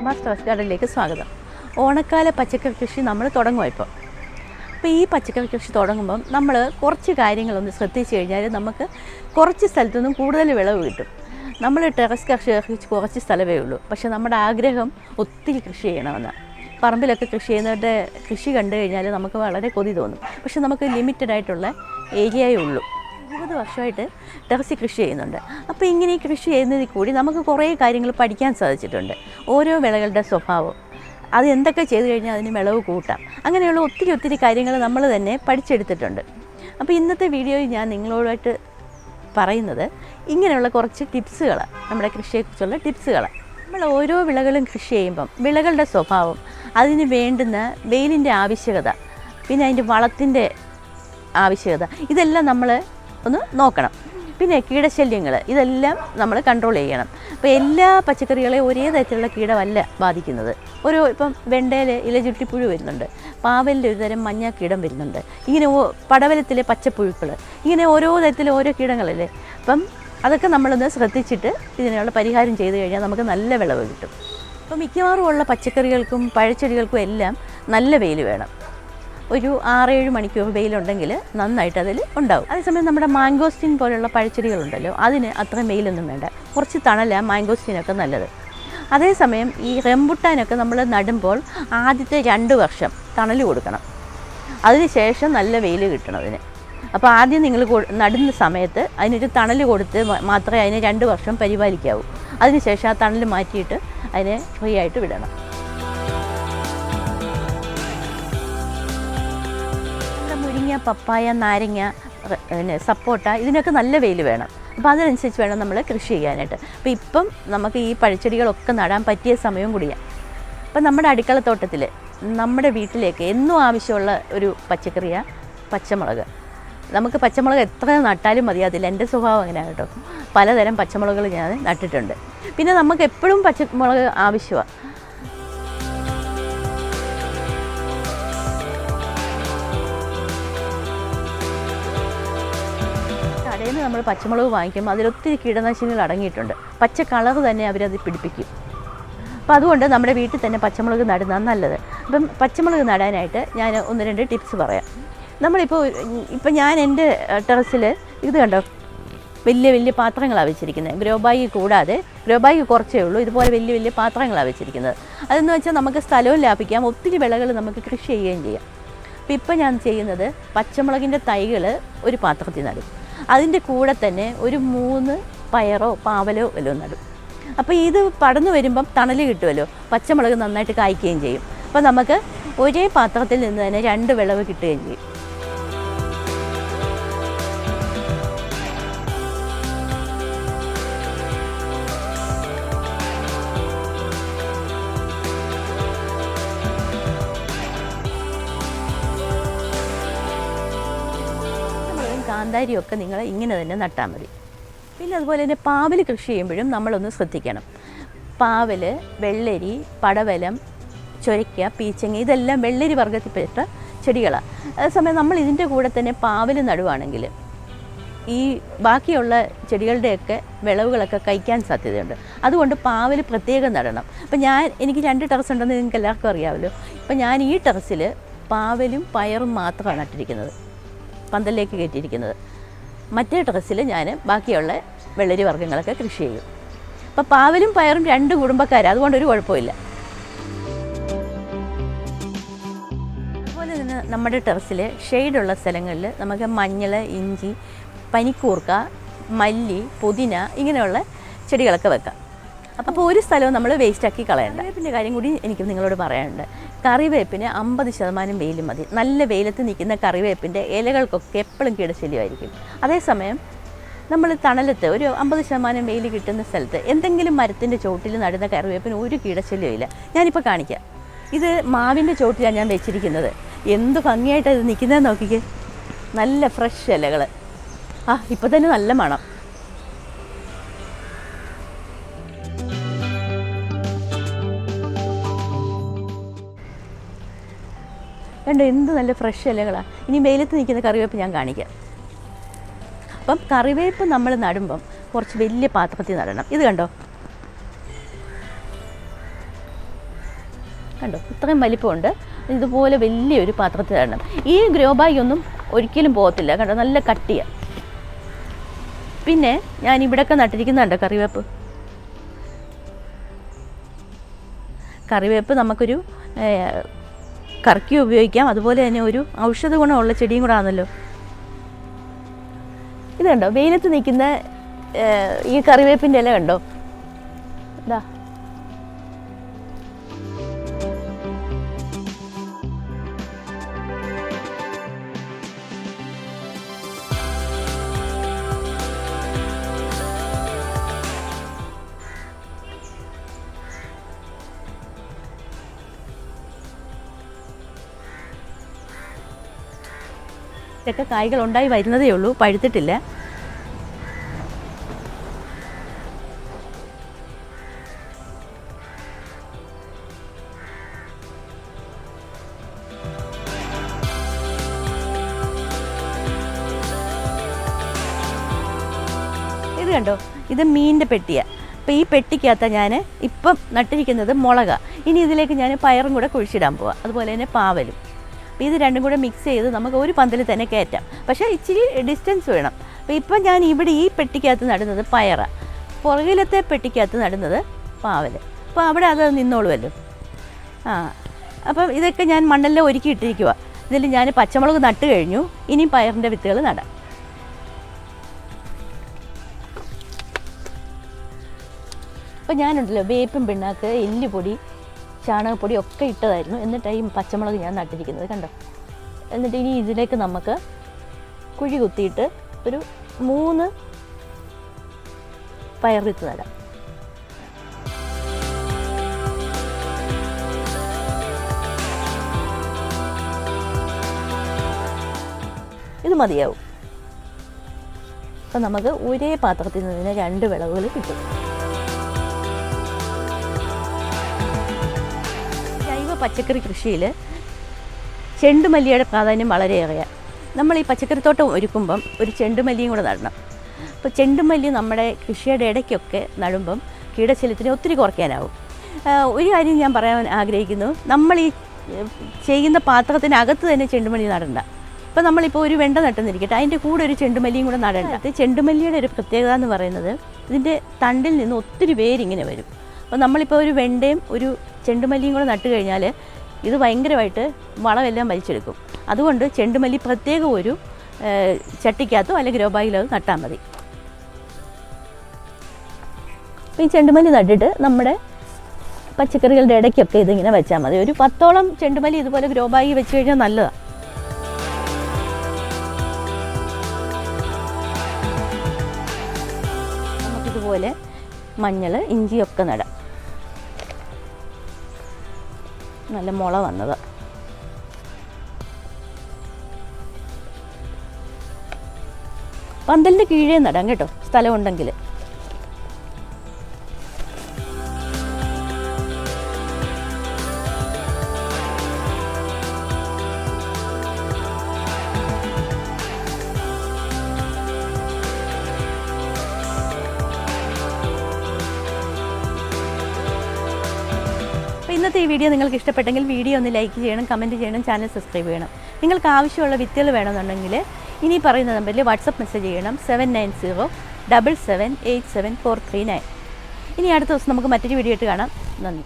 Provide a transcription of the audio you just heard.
രമാസ് terrace ഗാർഡനിലേക്ക് സ്വാഗതം. ഓണക്കാല പച്ചക്കറി കൃഷി നമ്മൾ തുടങ്ങുമോ ഇപ്പോൾ അപ്പോൾ ഈ പച്ചക്കറി കൃഷി തുടങ്ങുമ്പം നമ്മൾ കുറച്ച് കാര്യങ്ങളൊന്ന് ശ്രദ്ധിച്ചു കഴിഞ്ഞാൽ നമുക്ക് കുറച്ച് സ്ഥലത്തുനിന്നും കൂടുതൽ വിളവ് കിട്ടും. നമ്മൾ ടെറസ് കൃഷി കുറച്ച് സ്ഥലമേ ഉള്ളൂ. പക്ഷേ നമ്മുടെ ആഗ്രഹം ഒത്തിരി കൃഷി ചെയ്യണമെന്ന്. പറമ്പിലൊക്കെ കൃഷി ചെയ്യുന്നവരുടെ കൃഷി കണ്ടു കഴിഞ്ഞാൽ നമുക്ക് വളരെ കൊതി തോന്നും. പക്ഷെ നമുക്ക് ലിമിറ്റഡ് ആയിട്ടുള്ള ഏരിയയേ ഉള്ളൂ. ഇരുപത് വർഷമായിട്ട് ടെറസിൽ കൃഷി ചെയ്യുന്നുണ്ട്. അപ്പോൾ ഇങ്ങനെ ഈ കൃഷി ചെയ്യുന്നതിൽ കൂടി നമുക്ക് കുറേ കാര്യങ്ങൾ പഠിക്കാൻ സാധിച്ചിട്ടുണ്ട്. ഓരോ വിളകളുടെ സ്വഭാവം. അത് എന്തൊക്കെ ചെയ്തു കഴിഞ്ഞാൽ അതിന് വിളവ് കൂട്ടാം. അങ്ങനെയുള്ള ഒത്തിരി ഒത്തിരി കാര്യങ്ങൾ നമ്മൾ തന്നെ പഠിച്ചെടുത്തിട്ടുണ്ട്. അപ്പോൾ ഇന്നത്തെ വീഡിയോയിൽ ഞാൻ നിങ്ങളോടായിട്ട് പറയുന്നത് ഇങ്ങനെയുള്ള കുറച്ച് ടിപ്സുകൾ നമ്മുടെ കൃഷിയെക്കുറിച്ചുള്ള ടിപ്സുകൾ. നമ്മൾ ഓരോ വിളകളും കൃഷി ചെയ്യുമ്പം വിളകളുടെ സ്വഭാവം അതിന് വേണ്ടുന്ന വെയിലിന്റെ ആവശ്യകത പിന്നെ അതിന്റെ വളത്തിന്റെ ആവശ്യകത ഇതെല്ലാം നമ്മൾ ഒന്ന് നോക്കണം. പിന്നെ കീടശല്യങ്ങൾ ഇതെല്ലാം നമ്മൾ കൺട്രോൾ ചെയ്യണം. അപ്പോൾ എല്ലാ പച്ചക്കറികളെയും ഒരേ തരത്തിലുള്ള കീടമല്ല ബാധിക്കുന്നത്. ഒരു ഇപ്പം വെണ്ടയിൽ ഇല ചുറ്റിപ്പുഴു വരുന്നുണ്ട്. പാവലിൽ ഒരു തരം മഞ്ഞ കീടം വരുന്നുണ്ട്. ഇങ്ങനെ പടവലത്തിലെ പച്ചപ്പുഴുക്കൾ ഇങ്ങനെ ഓരോ തരത്തിലെ ഓരോ കീടങ്ങളല്ലേ? അപ്പം അതൊക്കെ നമ്മളൊന്ന് ശ്രദ്ധിച്ചിട്ട് ഇതിനുള്ള പരിഹാരം ചെയ്തു കഴിഞ്ഞാൽ നമുക്ക് നല്ല വിളവ് കിട്ടും. അപ്പോൾ മിക്കവാറും ഉള്ള പച്ചക്കറികൾക്കും പഴച്ചെടികൾക്കും എല്ലാം നല്ല വെയിൽ വേണം. ഒരു ആറേഴ് മണിക്കൂർ വെയിലുണ്ടെങ്കിൽ നന്നായിട്ട് അതിൽ ഉണ്ടാവും. അതേസമയം നമ്മുടെ മാംഗോസ്റ്റിൻ പോലുള്ള പഴച്ചെടികളുണ്ടല്ലോ അതിന് അത്രയും വെയിലൊന്നും വേണ്ട. കുറച്ച് തണല മാംഗോസ്റ്റീനൊക്കെ നല്ലത്. അതേസമയം ഈ റെമ്പുട്ടാനൊക്കെ നമ്മൾ നടുമ്പോൾ ആദ്യത്തെ രണ്ട് വർഷം തണൽ കൊടുക്കണം. അതിനുശേഷം നല്ല വെയിൽ കിട്ടണം അതിന്. അപ്പോൾ ആദ്യം നിങ്ങൾ നടുന്ന സമയത്ത് അതിനൊരു തണൽ കൊടുത്ത് മാത്രമേ അതിനെ രണ്ട് വർഷം പരിപാലിക്കാവൂ. അതിനുശേഷം ആ തണൽ മാറ്റിയിട്ട് അതിനെ ഫ്രീ ആയിട്ട് വിടണം. നമ്മുടെ മുരിങ്ങ പപ്പായ നാരങ്ങ പിന്നെ സപ്പോട്ട ഇതിനൊക്കെ നല്ല വെയിൽ വേണം. അപ്പോൾ അതിനനുസരിച്ച് വേണം നമ്മൾ കൃഷി ചെയ്യാനായിട്ട്. അപ്പോൾ ഇപ്പം നമുക്ക് ഈ പഴച്ചെടികളൊക്കെ നടാൻ പറ്റിയ സമയവും കൂടിയാണ് അപ്പം നമ്മുടെ അടുക്കളത്തോട്ടത്തിൽ നമ്മുടെ വീട്ടിലേക്ക് എന്നും ആവശ്യമുള്ള ഒരു പച്ചക്കറിയാണ് പച്ചമുളക്. നമുക്ക് പച്ചമുളക് എത്ര നട്ടാലും മതിയാതില്ല എന്റെ സ്വഭാവം അങ്ങനെയാണ് കേട്ടോ. പലതരം പച്ചമുളകുകൾ ഞാൻ നട്ടിട്ടുണ്ട്. പിന്നെ നമുക്ക് എപ്പോഴും പച്ചമുളക് ആവശ്യമാണ് നമ്മൾ പച്ചമുളക് വാങ്ങിക്കുമ്പോൾ അതിലൊത്തിരി കീടനാശിനികൾ അടങ്ങിയിട്ടുണ്ട്. പച്ച കളർ തന്നെ അവരത് പിടിപ്പിക്കും. അപ്പോൾ അതുകൊണ്ട് നമ്മുടെ വീട്ടിൽ തന്നെ പച്ചമുളക് നടുന്നതാണ് നല്ലത്. അപ്പം പച്ചമുളക് നടാനായിട്ട് ഞാൻ ഒന്ന് രണ്ട് ടിപ്സ് പറയാം. നമ്മളിപ്പോൾ ഇപ്പം ഞാൻ എന്റെ ടെറസിൽ ഇത് കണ്ടോ? വലിയ വലിയ പാത്രങ്ങളാണ് വെച്ചിരിക്കുന്നത്. ഗ്രോ ബാഗ് കൂടാതെ ഗ്രോ ബാഗ് കുറച്ചേ ഉള്ളൂ. ഇതുപോലെ വലിയ വലിയ പാത്രങ്ങളാണ് വെച്ചിരിക്കുന്നത്. അതെന്ന് വെച്ചാൽ നമുക്ക് സ്ഥലവും ലാഭിക്കാം. ഒത്തിരി വിളകൾ നമുക്ക് കൃഷി ചെയ്യുകയും ചെയ്യാം. അപ്പോൾ ഇപ്പം ഞാൻ ചെയ്യുന്നത് പച്ചമുളകിന്റെ തൈകൾ ഒരു പാത്രത്തിൽ നടും. അതിന്റെ കൂടെ തന്നെ ഒരു മൂന്ന് പയറോ പാവലോ വല്ലതും നടും. അപ്പോൾ ഇത് പടന്നു വരുമ്പം തണൽ കിട്ടുമല്ലോ. പച്ചമുളക് നന്നായിട്ട് കായ്ക്കുകയും ചെയ്യും. അപ്പോൾ നമുക്ക് ഒരേ പാത്രത്തിൽ നിന്ന് തന്നെ രണ്ട് വിളവ് കിട്ടുകയും ചെയ്യും. പച്ചമുളകും കാന്താരിയും ഒക്കെ നിങ്ങൾ ഇങ്ങനെ തന്നെ നട്ടാൽ മതി. പിന്നെ അതുപോലെ തന്നെ പാവൽ കൃഷി ചെയ്യുമ്പോഴും നമ്മളൊന്ന് ശ്രദ്ധിക്കണം. പാവൽ വെള്ളരി പടവലം ചൊരയ്ക്ക പീച്ചങ്ങ ഇതെല്ലാം വെള്ളരി വർഗത്തിൽപ്പെട്ട ചെടികളാണ് അതേസമയം നമ്മൾ ഇതിന്റെ കൂടെ തന്നെ പാവൽ നടുവാണെങ്കിൽ ഈ ബാക്കിയുള്ള ചെടികളുടെയൊക്കെ വിളവുകളൊക്കെ കഴിക്കാൻ സാധ്യതയുണ്ട്. അതുകൊണ്ട് പാവൽ പ്രത്യേകം നടണം. അപ്പം ഞാൻ എനിക്ക് രണ്ട് ടെറസ് ഉണ്ടെന്ന് നിങ്ങൾക്ക് എല്ലാവർക്കും അറിയാമല്ലോ. ഇപ്പം ഞാൻ ഈ ടെറസിൽ പാവലും പയറും മാത്രമാണ് നട്ടിരിക്കുന്നത്. പന്തലിലേക്ക് കയറ്റിയിരിക്കുന്നത്. മറ്റേ ടെറസിൽ ഞാൻ ബാക്കിയുള്ള വെള്ളരി വർഗങ്ങളൊക്കെ കൃഷി ചെയ്യും. അപ്പോൾ പാവലും പയറും രണ്ട് കുടുംബക്കാർ അതുകൊണ്ട് ഒരു കുഴപ്പമില്ല. അതുപോലെ തന്നെ നമ്മുടെ ടെറസിൽ ഷെയ്ഡുള്ള സ്ഥലങ്ങളിൽ നമുക്ക് മഞ്ഞൾ ഇഞ്ചി പനിക്കൂർക്ക മല്ലി പുതിന ഇങ്ങനെയുള്ള ചെടികളൊക്കെ വെക്കാം. അപ്പോൾ ഒരു സ്ഥലവും നമ്മൾ വേസ്റ്റാക്കി കളയണ്ട. പിന്നെ കാര്യം കൂടി എനിക്ക് നിങ്ങളോട് പറയാനുണ്ട്. കറിവേപ്പിന് അമ്പത് ശതമാനം വെയിൽ മതി. നല്ല വെയിലത്ത് നിൽക്കുന്ന കറിവേപ്പിന്റെ ഇലകൾക്കൊക്കെ എപ്പോഴും കീടശല്യമായിരിക്കും അതേസമയം നമ്മൾ തണലത്ത് ഒരു അമ്പത് ശതമാനം വെയിൽ കിട്ടുന്ന സ്ഥലത്ത് എന്തെങ്കിലും മരത്തിന്റെ ചോട്ടിൽ നടുന്ന കറിവേപ്പിന് ഒരു കീടശല്യമില്ല ഞാനിപ്പോൾ കാണിക്കാം. ഇത് മാവിന്റെ ചോട്ടിലാണ് ഞാൻ വെച്ചിരിക്കുന്നത്. എന്ത് ഭംഗിയായിട്ടാണ് ഇത് നിൽക്കുന്നത് നോക്കിക്കേ. നല്ല ഫ്രഷ് ഇലകൾ ആ ഇപ്പം തന്നെ നല്ല മണം. കണ്ടോ എന്ത് നല്ല ഫ്രഷ് ഇലകളാണ് ഇനി വെയിലത്ത് നിൽക്കുന്ന കറിവേപ്പ് ഞാൻ കാണിക്കാം. അപ്പം കറിവേപ്പ് നമ്മൾ നടുമ്പം കുറച്ച് വലിയ പാത്രത്തിൽ നടണം. ഇത് കണ്ടോ? കണ്ടോ? ഇത്രയും വലിപ്പമുണ്ട്. ഇതുപോലെ വലിയൊരു പാത്രത്തിൽ നടണം. ഈ ഗ്രോ ബാഗ് ഒന്നും ഒരിക്കലും പോകത്തില്ല. കണ്ടോ? നല്ല കട്ടിയാണ് പിന്നെ ഞാൻ ഇവിടെയൊക്കെ നട്ടിരിക്കുന്നുണ്ടോ കറിവേപ്പ്. കറിവേപ്പ് നമുക്കൊരു കറിക്ക് ഉപയോഗിക്കാം. അതുപോലെ തന്നെ ഒരു ഔഷധ ഗുണമുള്ള ചെടിയും കൂടെ ആണല്ലോ ഇത് കണ്ടോ? വെയിലത്ത് നിൽക്കുന്ന ഈ കറിവേപ്പിന്റെ ഇല കണ്ടോ? ഇതൊക്കെ കായ്കൾ ഉണ്ടായി വരുന്നതേ ഉള്ളൂ. പഴുത്തിട്ടില്ല. ഇത് കണ്ടോ? ഇത് മീനിന്റെ പെട്ടിയാണ് അപ്പോൾ ഈ പെട്ടിക്കകത്ത് ഞാൻ ഇപ്പം നട്ടിരിക്കുന്നത് മുളക. ഇനി ഇതിലേക്ക് ഞാൻ പയറും കൂടെ കുഴിച്ചിടാൻ പോവാം. അതുപോലെ തന്നെ പാവലും. അപ്പോൾ ഇത് രണ്ടും കൂടെ മിക്സ് ചെയ്ത് നമുക്ക് ഒരു പന്തലിൽ തന്നെ കയറ്റാം. പക്ഷേ ഇച്ചിരി ഡിസ്റ്റൻസ് വേണം. അപ്പോൾ ഇപ്പം ഞാൻ ഇവിടെ ഈ പെട്ടിക്കകത്ത് നടുന്നത് പയറ. പുറകിലത്തെ പെട്ടിക്കകത്ത് നടുന്നത് പാവൽ അപ്പോൾ അവിടെ അത് നിന്നോളുമല്ലോ ആ അപ്പം ഇതൊക്കെ ഞാൻ മണ്ണെല്ലാം ഒരുക്കി ഇട്ടിരിക്കുക ഇതിൽ ഞാൻ പച്ചമുളക് നട്ട് കഴിഞ്ഞു. ഇനി പയറിന്റെ വിത്തുകൾ നടാം. അപ്പോൾ ഞാനുണ്ടല്ലോ വേപ്പും പിണ്ണാക്ക് എല്ലുപൊടി ചാണകപ്പൊടി ഒക്കെ ഇട്ടതായിരുന്നു. എന്നിട്ട് ഈ പച്ചമുളക് ഞാൻ നട്ടിരിക്കുന്നത് കണ്ടോ? എന്നിട്ട് ഇനി ഇതിലേക്ക് നമുക്ക് കുഴി കുത്തിയിട്ട് ഒരു മൂന്ന് പയർ വിത്ത് നടാം. ഇത് മതിയാവും. അപ്പം നമുക്ക് ഒരേ പാത്രത്തിൽ നിന്ന് രണ്ട് വിളവുകൾ കിട്ടും. പച്ചക്കറി കൃഷിയിൽ ചെണ്ടുമല്ലിയുടെ പ്രാധാന്യം വളരെയേറെയാണ് നമ്മൾ ഈ പച്ചക്കറിത്തോട്ടം ഒരുക്കുമ്പം ഒരു ചെണ്ടുമല്ലിയും കൂടെ നടണം. അപ്പോൾ ചെണ്ടുമല്ലി നമ്മുടെ കൃഷിയുടെ ഇടയ്ക്കൊക്കെ നടുമ്പം കീടശല്യത്തിനെ ഒത്തിരി കുറയ്ക്കാനാവും. ഒരു കാര്യം ഞാൻ പറയാൻ ആഗ്രഹിക്കുന്നു. നമ്മൾ ഈ ചെയ്യുന്ന പാത്രത്തിനകത്ത് തന്നെ ചെണ്ടുമല്ലി നടണ്ട. ഇപ്പോൾ നമ്മളിപ്പോൾ ഒരു വെണ്ട നട്ടെന്നിരിക്കട്ടെ അതിന്റെ കൂടെ ഒരു ചെണ്ടുമല്ലിയും കൂടെ നടണ്ട. ചെണ്ടുമല്ലിയുടെ ഒരു പ്രത്യേകത എന്ന് പറയുന്നത് ഇതിന്റെ തണ്ടിൽ നിന്ന് ഒത്തിരി പേരിങ്ങനെ വരും. അപ്പോൾ നമ്മളിപ്പോൾ ഒരു വെണ്ടയും ഒരു ചെണ്ടുമല്ലിയും കൂടെ നട്ട് കഴിഞ്ഞാൽ ഇത് ഭയങ്കരമായിട്ട് വളമെല്ലാം വലിച്ചെടുക്കും. അതുകൊണ്ട് ചെണ്ടുമല്ലി പ്രത്യേകം ഒരു ചട്ടിക്കകത്തോ അല്ലെങ്കിൽ ഗ്രോ ബാഗിലോ നട്ടാൽ മതി. ഈ ചെണ്ടുമല്ലി നട്ടിട്ട് നമ്മുടെ പച്ചക്കറികളുടെ ഇടയ്ക്കൊക്കെ ഇതിങ്ങനെ വെച്ചാൽ മതി. ഒരു പത്തോളം ചെണ്ടുമല്ലി ഇതുപോലെ ഗ്രോബായി വെച്ച് കഴിഞ്ഞാൽ നല്ലതാണ് നമുക്കിതുപോലെ മഞ്ഞൾ ഇഞ്ചിയൊക്കെ നടാം. നല്ല മുള വന്നത്. പന്തലിന്റെ കീഴേ നടാം കേട്ടോ. സ്ഥലമുണ്ടെങ്കിൽ ഇന്നത്തെ ഈ വീഡിയോ നിങ്ങൾക്ക് ഇഷ്ടപ്പെട്ടെങ്കിൽ വീഡിയോ ഒന്ന് ലൈക്ക് ചെയ്യണം കമന്റ് ചെയ്യണം ചാനൽ സബ്സ്ക്രൈബ് ചെയ്യണം. നിങ്ങൾക്ക് ആവശ്യമുള്ള വിത്തുകൾ വേണമെന്നുണ്ടെങ്കിൽ ഇനി പറയുന്ന നമ്പറിൽ വാട്സപ്പ് മെസ്സേജ് ചെയ്യണം seven nine zero double seven eight seven four three nine ഇനി അടുത്ത ദിവസം നമുക്ക് മറ്റൊരു വീഡിയോ ആയിട്ട് കാണാം. നന്ദി.